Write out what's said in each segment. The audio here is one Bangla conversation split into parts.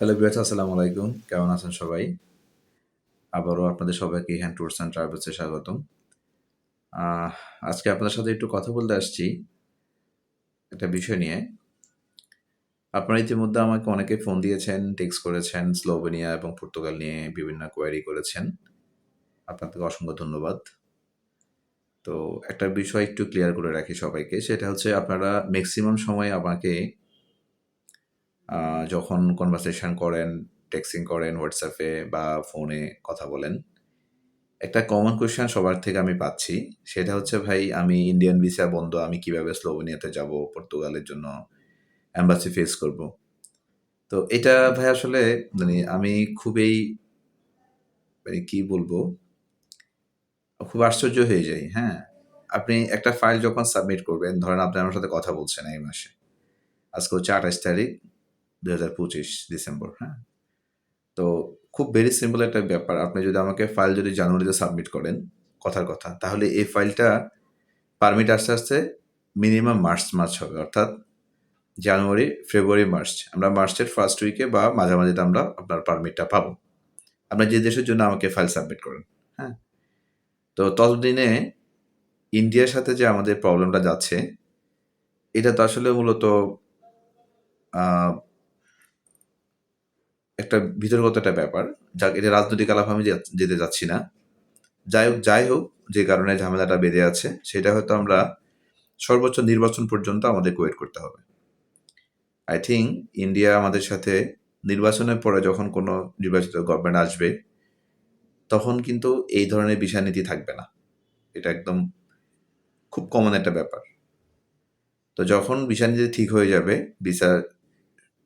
হ্যালো বিয়ার্স আসসালামু আলাইকুম। কেমন আছেন সবাই? আবারও আপনাদের সবাইকে হ্যান্ড ট্যুরস অ্যান্ড ট্রাভেলসে স্বাগতম। আজকে আপনাদের সাথে একটু কথা বলতে আসছি একটা বিষয় নিয়ে। আপনারা ইতিমধ্যে আমাকে অনেকে ফোন দিয়েছেন টেক্সট করেছেন স্লোভেনিয়া এবং পর্তুগাল নিয়ে বিভিন্ন কোয়ারি করেছেন। আপনাদেরকে অসংখ্য ধন্যবাদ। তো একটা বিষয় একটু ক্লিয়ার করে রাখি সবাইকে, সেটা হচ্ছে আপনারা ম্যাক্সিমাম সময় আমাকে যখন কনভারসেশন করেন টেক্সিং করেন হোয়াটসঅ্যাপে বা ফোনে কথা বলেন, একটা কমন কোয়েশ্চেন সবার থেকে আমি পাচ্ছি। সেটা হচ্ছে, ভাই, আমি ইন্ডিয়ান ভিসা বন্ধ, আমি কীভাবে স্লোভেনিয়াতে যাব? পর্তুগালের জন্য অ্যাম্বাসি ফেস করব? তো এটা, ভাই, আসলে মানে আমি খুবই মানে কি বলব, খুব আশ্চর্য হয়ে যাই হ্যাঁ? আপনি একটা ফাইল যখন সাবমিট করবেন, ধরেন আপনি আমার সাথে কথা বলছেন এই মাসে, আজকে হচ্ছে আঠাশ তারিখ দু হাজার পঁচিশ ডিসেম্বর হ্যাঁ? তো খুব ভেরি সিম্পল একটা ব্যাপার। আপনি যদি আমাকে ফাইল যদি জানুয়ারিতে সাবমিট করেন, কথার কথা, তাহলে এই ফাইলটা পারমিট আস্তে আস্তে মিনিমাম মার্চ মাস হবে। অর্থাৎ জানুয়ারি ফেব্রুয়ারি মার্চ আমরা মার্চের ফার্স্ট উইকে বা মাঝামাঝিতে আমরা আপনার পারমিটটা পাবো। আপনার যে দেশের জন্য আমাকে ফাইল সাবমিট করেন হ্যাঁ? তো ততদিনে ইন্ডিয়ার সাথে যে আমাদের প্রবলেমটা যাচ্ছে, এটা তো আসলে মূলত একটা ভিতরগত একটা ব্যাপার। যা এটা রাজনৈতিক আলাপ, আমি যেতে যাচ্ছি না। যাই হোক যাই হোক, যে কারণে ঝামেলাটা বেঁধে আছে, সেটা হয়তো আমরা সর্বোচ্চ নির্বাচন পর্যন্ত আমাদের ওয়েট করতে হবে। আই থিঙ্ক ইন্ডিয়া আমাদের সাথে নির্বাচনের পরে যখন কোনো নির্বাচিত গভর্নমেন্ট আসবে, তখন কিন্তু এই ধরনের বিষয় নীতি থাকবে না। এটা একদম খুব কমন একটা ব্যাপার। তো যখন বিষয় নীতি ঠিক হয়ে যাবে, বিচার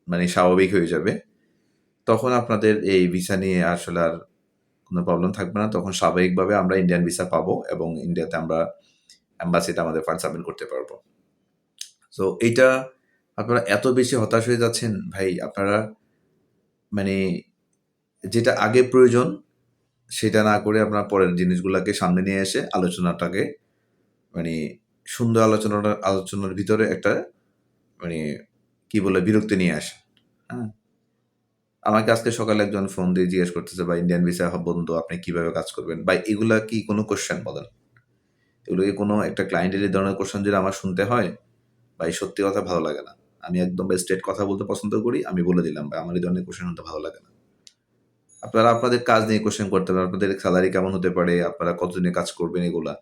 মানে স্বাভাবিক হয়ে যাবে তখন আপনাদের এই ভিসা নিয়ে আসলে আর কোনো প্রবলেম থাকবে না। তখন স্বাভাবিকভাবে আমরা ইন্ডিয়ান ভিসা পাবো এবং ইন্ডিয়াতে আমরা অ্যাম্বাসিতে আমাদের ফান্ড সাবমিট করতে পারব। সো এইটা আপনারা এত বেশি হতাশ হয়ে যাচ্ছেন, ভাই, আপনারা মানে যেটা আগে প্রয়োজন, সেটা না করে আপনার পরের জিনিসগুলোকে সামনে নিয়ে এসে আলোচনাটাকে মানে সুন্দর আলোচনাটা, আলোচনার ভিতরে একটা মানে কি বলে বিরক্তি নিয়ে আসে হ্যাঁ? আমাকে আজকে সকালে একজন ফোন দিয়ে জিজ্ঞেস করতেছে বা ইন্ডিয়ান ভিসা বন্ধু, আপনি কীভাবে কাজ করবেন? বা এগুলা কি কোনো কোশ্চেন বলেন? এগুলো কি কোনো একটা ক্লায়েন্টের এই ধরনের কোশ্চেন যদি আমার শুনতে হয়, ভাই, সত্যি কথা ভালো লাগে না। আমি একদম স্ট্রেট কথা বলতে পছন্দ করি, আমি বলে দিলাম বা আমার এই ধরনের কোশ্চেন শুনতে ভালো লাগে না। আপনারা আপনাদের কাজ নিয়ে কোশ্চেন করতে পারেন, আপনাদের স্যালারি কেমন হতে পারে, আপনারা কতদিনে কাজ করবেন এগুলা।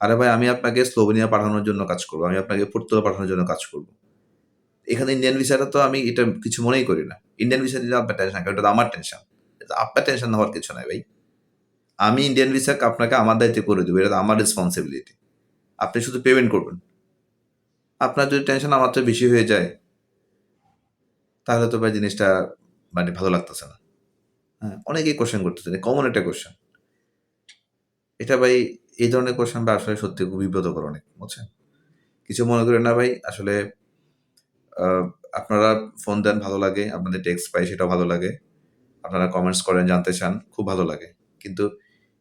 আরে ভাই, আমি আপনাকে স্লোভেনিয়া পাঠানোর জন্য কাজ করব, আমি আপনাকে পর্তুগাল পাঠানোর জন্য কাজ করব। এখানে ইন্ডিয়ান ভিসাটা তো আমি এটা কিছু মনেই করি না। ইন্ডিয়ান ভিসা নিলে আপনার টেনশন কারণ এটা আমার টেনশন আপনার টেনশন হওয়ার কিছু নাই ভাই। আমি ইন্ডিয়ান ভিসা আপনাকে আমার দায়িত্বে করে দেবো, এটা আমার রেসপন্সিবিলিটি আপনি শুধু পেমেন্ট করবেন। আপনার যদি টেনশন আমার তো বেশি হয়ে যায়, তাহলে তো ভাই জিনিসটা মানে ভালো লাগতেছে না। হ্যাঁ অনেকেই কোশ্চেন করতেছে কমন একটা কোশ্চেন এটা ভাই, এই ধরনের কোশ্চেন বা আসলে সত্যি খুব বিব্রতকর অনেক, বুঝছেন? কিছু মনে করেন না ভাই, আসলে আপনারা ফোন দেন, ভালো লাগে। আপনাদের টেক্সট পাই, সেটাও ভালো লাগে। আপনারা কমেন্টস করেন, জানতে চান, খুব ভালো লাগে। কিন্তু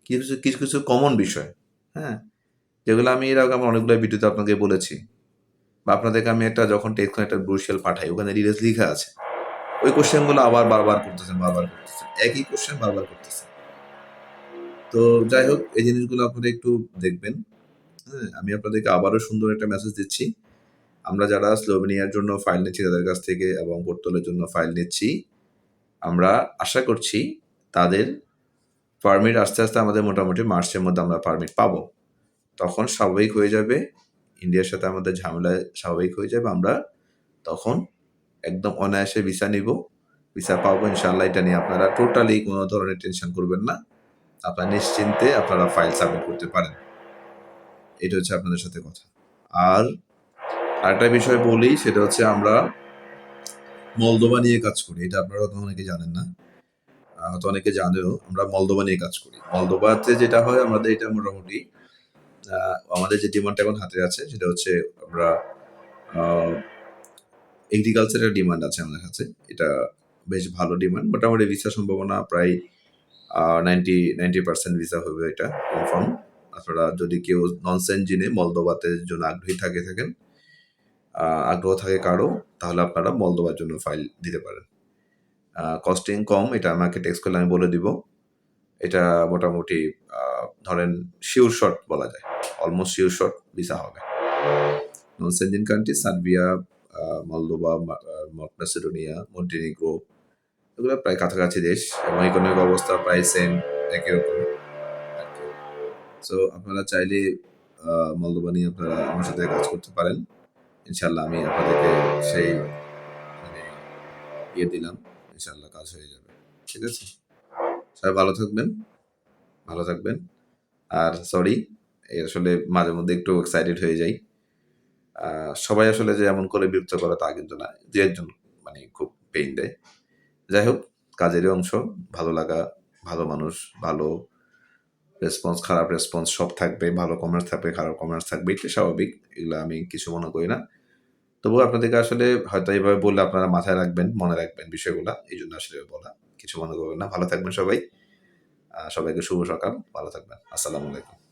কিছু কিছু কিছু কমন বিষয় হ্যাঁ? যেগুলো আমি এর আগে আমার অনেকগুলো ভিডিওতে আপনাকে বলেছি। বা আপনাদেরকে আমি একটা যখন টেক্সট একটা ব্রুশিয়াল পাঠাই, ওখানে ডিটেলস লেখা আছে। ওই কোশ্চেনগুলো আবার বারবার করতেছেন বারবার করতেছেন। একই কোশ্চেন বারবার করতেছেন। তো যাই হোক, এই জিনিসগুলো আপনারা একটু দেখবেন। হ্যাঁ আমি আপনাদেরকে আবারও সুন্দর একটা মেসেজ দিচ্ছি। আমরা যারা স্লোভেনিয়ার জন্য ফাইল নিচ্ছি, তাদের কাছ থেকে এবং পোর্তুগালের জন্য ফাইল নিচ্ছি, আমরা আশা করছি তাদের পারমিট আস্তে আস্তে আমাদের মোটামুটি মার্চের মধ্যে আমরা পারমিট পাবো। তখন স্বাভাবিক হয়ে যাবে, ইন্ডিয়ার সাথে আমাদের ঝামেলা স্বাভাবিক হয়ে যাবে, আমরা তখন একদম অনায়াসে ভিসা নিব। ভিসা পাবো ইনশাল্লাহ এটা নিয়ে আপনারা টোটালি কোনো ধরনের টেনশন করবেন না। আপনারা নিশ্চিন্তে আপনারা ফাইল সাবমিট করতে পারেন। এটা হচ্ছে আপনাদের সাথে কথা। আর আরেকটা বিষয় বলি, সেটা হচ্ছে আমরা মলদোবা নিয়ে কাজ করি। এটা আপনারা হয়তো অনেকে জানেন না। হয়তো অনেকে জানেও আমরা মলদোবা নিয়ে কাজ করি। মলদোবাতে যেটা হয়, আমাদের এটা মোটামুটি আমাদের যে ডিমান্ডটা এখন হাতে আছে, সেটা হচ্ছে আমরা এগ্রিকালচারের ডিমান্ড আছে আমাদের কাছে এটা বেশ ভালো ডিমান্ড মোটামুটি ভিসা সম্ভাবনা প্রায় নাইনটি নাইনটি পার্সেন্ট ভিসা হবে এটা কনফার্ম আপনারা যদি কেউ নন জিনে মলদোবাতে জন্য আগ্রহী থাকে, থাকেন আগ্রহ থাকে কারও, তাহলে আপনারা মলদোবার জন্য ফাইল দিতে পারেন। কস্টিং কম, এটা আমাকে টেক্সট করলে আমি বলে দিব। এটা মোটামুটি ধরেন শিওর শট বলা যায়। অলমোস্ট শিওর শট ভিসা হবে। Non Schengen country Serbia Moldova Macedonia Montenegro এগুলো প্রায় কাছাকাছি দেশ। এবং ইকোনমিক অবস্থা প্রায় সেম একই রকম। সো আপনারা চাইলে মলদোবা নিয়ে আপনারা আমার সাথে কাজ করতে পারেন। ইনশাল্লাহ আমি আপনাদেরকে সেই মানে ইয়ে দিলাম ইনশাল্লাহ কাজ হয়ে যাবে। ঠিক আছে? সবাই ভালো থাকবেন ভালো থাকবেন। আর সরি আসলে মাঝে মধ্যে একটু এক্সাইটেড হয়ে যাই। সবাই আসলে যে এমন করে বিরক্ত করে তা কিন্তু না দু একজন মানে খুব পেইন দেয়। যাই হোক, কাজেরই অংশ, ভালো লাগা, ভালো মানুষ, ভালো রেসপন্স খারাপ রেসপন্স সব থাকবে ভালো কমার্স থাকবে, খারাপ কমার্স থাকবে এটা স্বাভাবিক, এগুলো আমি কিছু মনে করি না। তবু আপনাদেরকে আসলে হয়তো এইভাবে বললে আপনারা মাথায় রাখবেন, মনে রাখবেন বিষয়গুলো, এই জন্য আসলে বলা। কিছু মনে করবেন না। ভালো থাকবেন সবাই। সবাইকে শুভ সকাল। ভালো থাকবেন। আসসালামু আলাইকুম।